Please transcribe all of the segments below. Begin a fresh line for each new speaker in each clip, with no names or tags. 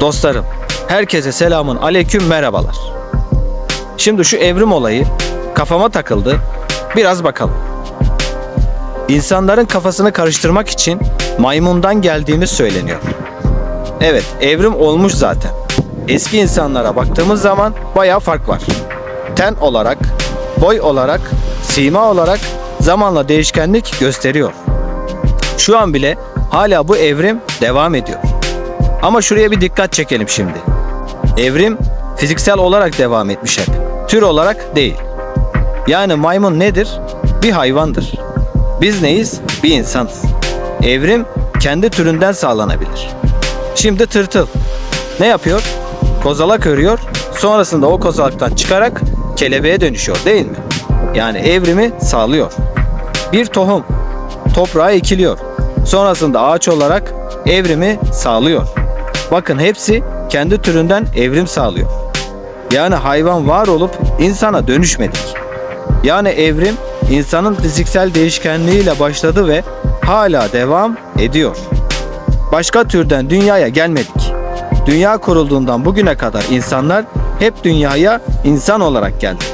Dostlarım, herkese selamun aleyküm merhabalar. Şimdi şu evrim olayı kafama takıldı. Biraz bakalım. İnsanların kafasını karıştırmak için maymundan geldiğimiz söyleniyor. Evet, evrim olmuş zaten. Eski insanlara baktığımız zaman bayağı fark var. Ten olarak, boy olarak, sima olarak zamanla değişkenlik gösteriyor. Şu an bile hala bu evrim devam ediyor. Ama şuraya bir dikkat çekelim şimdi. Evrim fiziksel olarak devam etmiş hep. Tür olarak değil. Yani maymun nedir? Bir hayvandır. Biz neyiz? Bir insanız. Evrim kendi türünden sağlanabilir. Şimdi tırtıl. Ne yapıyor? Kozalak örüyor. Sonrasında o kozalaktan çıkarak kelebeğe dönüşüyor değil mi? Yani evrimi sağlıyor. Bir tohum toprağa ekiliyor. Sonrasında ağaç olarak evrimi sağlıyor. Bakın hepsi kendi türünden evrim sağlıyor. Yani hayvan var olup insana dönüşmedik. Yani evrim insanın fiziksel değişkenliğiyle başladı ve hala devam ediyor. Başka türden dünyaya gelmedik. Dünya kurulduğundan bugüne kadar insanlar hep dünyaya insan olarak geldi.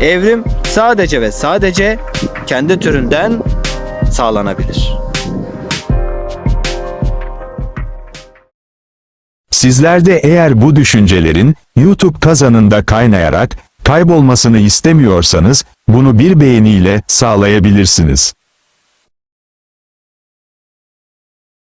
Evrim sadece ve sadece kendi türünden sağlanabilir.
Sizler de eğer bu düşüncelerin YouTube kazanında kaynayarak kaybolmasını istemiyorsanız bunu bir beğeniyle sağlayabilirsiniz.